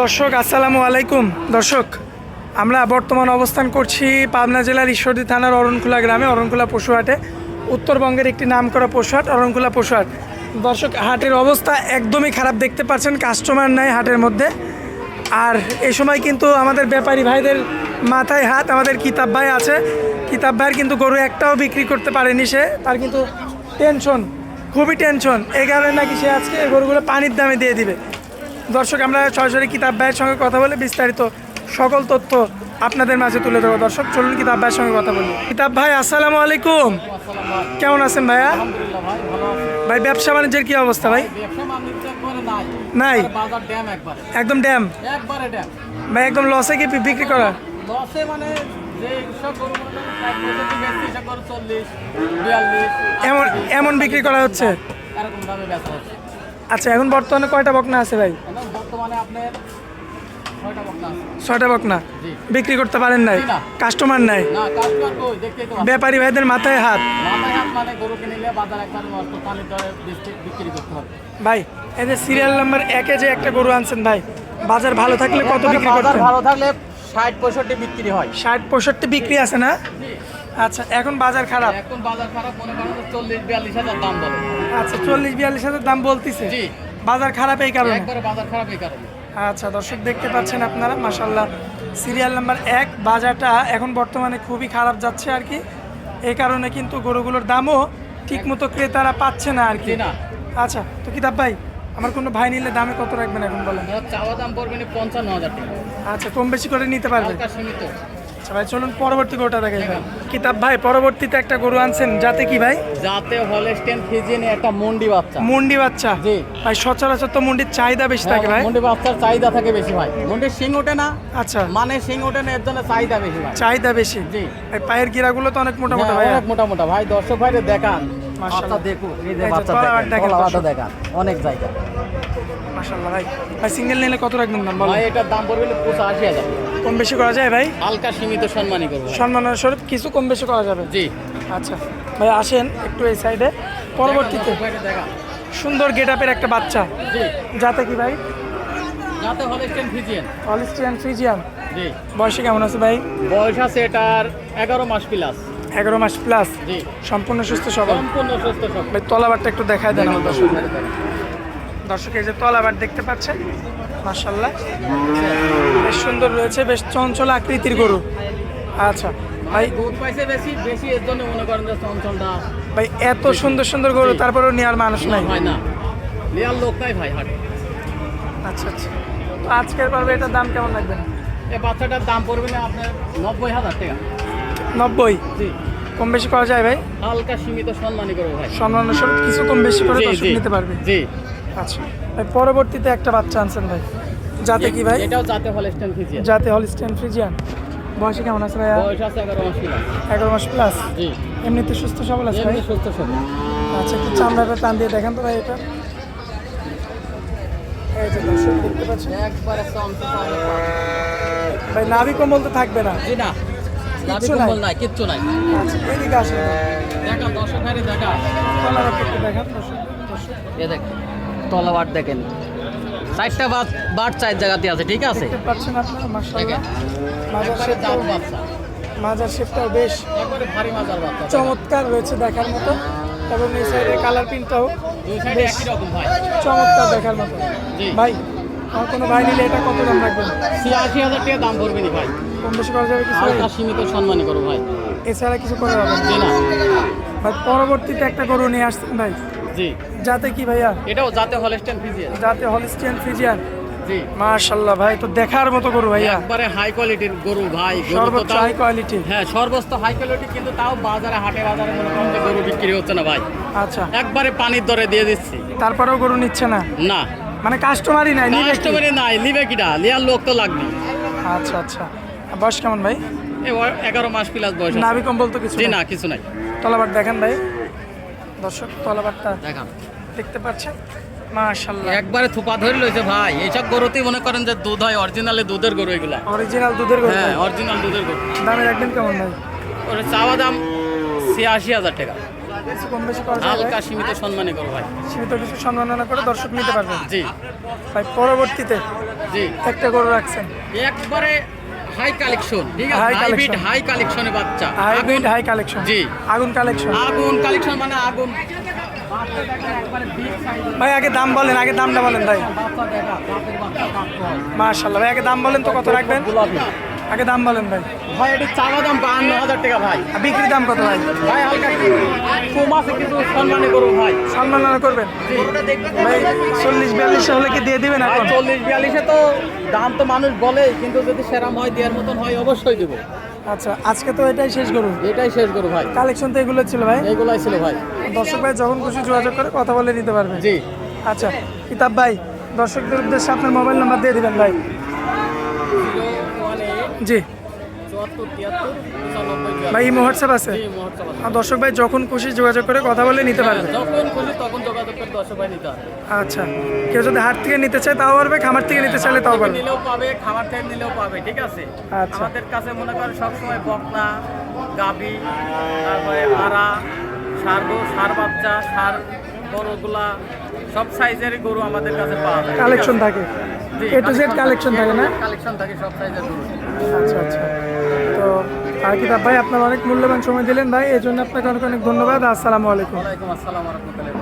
দর্শক, আসসালামু আলাইকুম। দর্শক, আমরা বর্তমান অবস্থান করছি পাবনা জেলার ঈশ্বরদী থানার অরণখোলা গ্রামে অরণখোলা পশুহাটে। উত্তরবঙ্গের একটি নামকরা পশুহাট অরণখোলা পশুহাট। দর্শক, হাটের অবস্থা একদমই খারাপ দেখতে পাচ্ছেন কাস্টমার নাই হাটের মধ্যে। আর এ সময় কিন্তু আমাদের ব্যাপারী ভাইদের মাথায় হাত, আমাদের কিতাব ভাই আছে। কিতাব ভাইয়ের কিন্তু গরু একটাও বিক্রি করতে পারেনি সে। তার কিন্তু টেনশন খুবই টেনশন এই কারণে নাকি সে আজকে গরুগুলো পানির দামে দিয়ে দিবে। দর্শক, আমরা সরাসরি কিতাব ভাইয়ের সঙ্গে কথা বলে। বিস্তারিত সকল তথ্য আপনাদের মাঝে তুলে দেবো দর্শক, চলুন কিতাব ভাইয়ের সঙ্গে কথা বলি। কিতাব ভাই, আসসালামু আলাইকুম। কেমন আছেন ভাইয়া? ভাই, ব্যবসা বাণিজ্যের কি অবস্থা ভাই? নাই। একদম ড্যাম। ভাই, একদম লসে কি বিক্রি করা? মানে মানে এমন এমন বিক্রি করা হচ্ছে। আচ্ছা এখন বর্তমানে কয়টা বকনা আছে ভাই? বর্তমানে আপনার ছয়টা বকনা। বিক্রি করতে পারেন নাই? কাস্টমার নাই। ব্যাপারী ভাইদের মাথায় হাত। মানে করতে ভাই এই যে সিরিয়াল নাম্বার একে যে একটা গরু আনছেন ভাই বাজার ভালো থাকলে কত বিক্রি করতেন? ভালো থাকলে ষাট পঁয়ষট্টি বিক্রি হয়। ষাট পঁয়ষট্টি বিক্রি আছে না? আচ্ছা এখন বাজার খারাপ? এখন বাজার খারাপ মনে করেন চল্লিশ বিয়াল্লিশ হাজার দাম বলে। আচ্ছা চল্লিশ বিয়াল্লিশ হাজার দাম বলতেছে। জি। বাজার খারাপ এই কারণে? একবারে বাজার খারাপ এই কারণে। আচ্ছা দর্শক দেখতে পাচ্ছেন আপনারা মাসাল্লাহ সিরিয়াল নাম্বার এক বাজারটা এখন বর্তমানে খুবই খারাপ যাচ্ছে আর কি। এই কারণে কিন্তু গরুগুলোর দামও ঠিকমতো ক্রেতারা পাচ্ছে না আর কি। না। আচ্ছা তো কিতাব ভাই আমার কোনো ভাই নিলে দামে কত রাখবেন এখন বলেন? চাওয়া দাম পড়বে না পঞ্চান্ন হাজার টাকা। আচ্ছা কম বেশি করে নিতে পারবেন সীমিত। আচ্ছা ভাই চলুন পরবর্তী গরুটা দেখাই ভাই। কিতাব ভাই পরবর্তীতে একটা গরু আনছেন যাতে কি ভাই? যাতে হলেস্টেন ফিজিয়ানে একটা মন্ডি বাচ্চা। মুন্ডি বাচ্চা। জি। ভাই সচরাচর তো মুন্ডির চাহিদা বেশি থাকে ভাই। মন্ডি বাচ্চার চাহিদা থাকে বেশি ভাই। মন্ডির শিং ওঠে না আচ্ছা। মানে শিং ওঠে না এর জন্য চাহিদা বেশি ভাই। চাহিদা বেশি। জি। ভাই পায়ের গিরাগুলো তো অনেক মোটা মোটা হ্যাঁ, ভাই অনেক মোটা মোটা ভাই। দর্শক ভাইরে দেখান। মাশাআল্লাহ। বাচ্চা দেখুন এই যে বাচ্চা দেখেন দেখেন, তলাবাটও দর্শক। দেখান অনেক জায়গা। মাশাআল্লাহ ভাই। ভাই সিঙ্গেল নিলে কত রাখবেন দাম ভাই এটার দাম পড়বে পঁচাশি হাজার। কম বেশি করা যায় ভাই? হালকা সীমিত সম্মানই করব সম্মানের স্বরূপ কিছু কম বেশি করা যাবে? জি। আচ্ছা ভাই আসেন একটু এই সাইডে পরবর্তীতে দর্শক ভাইরে দেখান সুন্দর একটা বাচ্চা। জি। যাতে কি ভাই? যাতে হলেস্টেন ফিজিয়ান অলিস্টিয়ান ফ্রিজিয়ান জি। বয়সে কেমন আছে ভাই? বয়স আছে এটার এগারো মাস প্লাস এগারো মাস প্লাস জি। সম্পূর্ণ সুস্থ সবল? সম্পূর্ণ সুস্থ সব ভাই তলাবারটা একটু দেখায় দেন দর্শক দর্শক এই যে তলাবার দেখতে পাচ্ছেন? মাশাল্লাহ বেশ সুন্দর রয়েছে বেশ চঞ্চল আকৃতির গরু। আচ্ছা ভাই দুধ পাইছে বেশি বেশি এর জন্য মনে করেন যে চঞ্চলটা ভাই এত সুন্দর সুন্দর গরু তারপরেও নেওয়ার মানুষ নাই। হয় না। লিয়ার লোক নাই ভাই হাটে। আচ্ছা আচ্ছা। তো আজকের পর্বে এটার দাম কেমন লাগবে? এই বাচ্চাটার দাম পড়বে না আপনার নব্বই হাজার টাকা। নব্বই? জি। কম বেশি করা যায় ভাই? হালকা সীমিত সম্মানই করব ভাই। সম্মান কিছু কম বেশি করে নিতে পারবে। জি। আচ্ছা। ভাই পরবর্তীতে একটা বাচ্চা আনছেন ভাই। যাতে কি ভাই? এটাও যাতে হলেস্টেন ফিজিয়ান যাতে হলিস্টেন ফ্রিজিয়ান। বয়সে কেমন আছে ভাই বয়স আছে এগারো মাস প্লাস এগারো মাস প্লাস জি। এমনিতে সুস্থ সবল আছে ভাই? সুস্থ সবল। আচ্ছা একটু চামড়াটা টান দিয়ে দেখেন তো ভাই এটা। এই যে দর্শক দেখতে পাচ্ছেন। একবারে চমচম ভাই নাভি কম্বল তো থাকবে না। জি না। নাভি কিচ্ছু নাই। কম্বল নাই? কিচ্ছু নাই। আচ্ছা এদিকে আসেন। দেখা দর্শক ভাইরে দেখা। দেখেন দর্শক দর্শক। এ দেখ তলাবাট দেখেন। চারটা বাট বাট চার জায়গাতে আছে ঠিক আছে? পাচ্ছেন আপনারা মাশাআল্লাহ। মাজার জাত বাচ্চা। মাজার শেপটাও বেশ চমৎকার রয়েছে দেখার মতো। এবং এই সাইডের কালার প্রিন্টটাও বেশ চমৎকার দেখার মতো। ভাই আমার কোনো ভাই নিলে এটা কত দাম রাখবেন? ছিয়াশি হাজার টাকা দাম পড়বে নি ভাই। কম বেশি করা যাবে কিছু? হালকা সীমিত সম্মানই করো ভাই। এছাড়া কিছু করা যাবে না। না। ভাই পরবর্তীতে একটা গরু নিয়ে আসছেন ভাই। জি। যাতে কি ভাইয়া? এটাও জাতে হলেস্টেন ফিজিয়ান যাতে হলিস্টিয়ান ফ্রিজিয়ান জি। মাশাল্লাহ ভাই তো দেখার মতো গরু ভাইয়া। একবারে হাই কোয়ালিটির গরু ভাই সর্বোচ্চ হাই কোয়ালিটি হ্যাঁ সর্বোচ্চ হাই কোয়ালিটি কিন্তু তাও বাজারে হাটে বাজারে মনে করেন গরু বিক্রি হচ্ছে না ভাই। আচ্ছা। একবারে পানির দরে দিয়ে দিচ্ছি। তারপরেও গরু নিচ্ছে না? না। মানে কাস্টমারই নাই নিবে কি? নাই নিবে কিটা? লিয়ার লোক তো লাগবে আচ্ছা আচ্ছা। বয়স কেমন ভাই? এগারো মাস প্লাস বয়স। নাভি কম্বল তো কিছু না কিছু নাই। তলাবার দেখেন ভাই। দর্শক তলাবারটা দেখান। দেখতে পাচ্ছেন। মাশাল্লাহ একবারে থুপা ধরে লইছে ভাই। এইসব গরুতেই মনে করেন যে দুধ হয় অরিজিনালি দুধের গরু এগুলা। অরিজিনাল দুধের গরু। হ্যাঁ অরিজিনাল দুধের গরু। দামে রাখবেন কেমন ভাই? ওর চাওয়া দাম ছিয়াশি হাজার টাকা। কম বেশি করা হালকা সীমিত করো ভাই। সীমিত কিছু সম্মাননা করে দর্শক নিতে পারবেন। জি। ভাই পরবর্তীতে জি। একটা গরু রাখছেন। একবারে হাই কালেকশন ঠিক আছে? হাইব্রিড হাই কালেকশনে বাচ্চা। Hybrid high collection ji. আগুন কালেকশন আগুন কালেকশন মানে আগুন। ভাই আগে দাম বলেন আগে দামটা বলেন ভাই। মাশাল্লাহ ভাই আগে দাম বলেন তো কত রাখবেন? আগে দাম বলেন ভাই। ভাই এটি চাওয়া দাম বাহান্ন হাজার টাকা ভাই। আর বিক্রির দাম কত ভাই? ভাই হালকা কম আছে কিন্তু সম্মানে করব ভাই। সম্মাননা করবেন? ভাই চল্লিশ বিয়াল্লিশ হলে কি দিয়ে দিবেন এখন? চল্লিশ বিয়াল্লিশে তো দাম তো মানুষ বলে কিন্তু যদি সেরাম হয় দেওয়ার মতন হয় অবশ্যই দেবো। আচ্ছা আজকে তো এটাই শেষ করুন এটাই শেষ করো ভাই। কালেকশন তো এগুলো ছিল ভাই। এগুলোই ছিল ভাই। দর্শক ভাই যখন খুশি যোগাযোগ করে কথা বলে নিতে পারবেন জি। আচ্ছা কিতাব ভাই দর্শকদের উদ্দেশ্যে আপনার মোবাইল নাম্বার দিয়ে দিবেন ভাই। জি। ভাই ইমো হোয়াটসঅ্যাপ আছে। দর্শক ভাই যখন খুশি যোগাযোগ করে কথা বলে নিতে পারবেন যখন খুশি তখন যোগাযোগ করে দশ নিতে হবে আচ্ছা কেউ যদি হাট থেকে নিতে চায় তাও পারবে খামার থেকে নিতে চাইলে তাও পারবে। নিলেও পাবে খাবার থেকে নিলেও পাবে ঠিক আছে? আচ্ছা। আমাদের কাছে মনে করেন সবসময় বকনা গাবি তারপরে আড়া সার গরু সার বাচ্চা সার গরুগুলা সব সাইজেরই গরু আমাদের কাছে পাওয়া যায় কালেকশন থাকে। এ টু জেড কালেকশন থাকে না? কালেকশন থাকে সব সাইজের আচ্ছা আচ্ছা। তো আর কিতাব ভাই আপনার অনেক মূল্যবান সময় দিলেন ভাই এই জন্য আপনাকে অনেক অনেক ধন্যবাদ। আসসালামু আলাইকুম। ওয়ালাইকুম আসসালাম রহমতুল্লাহ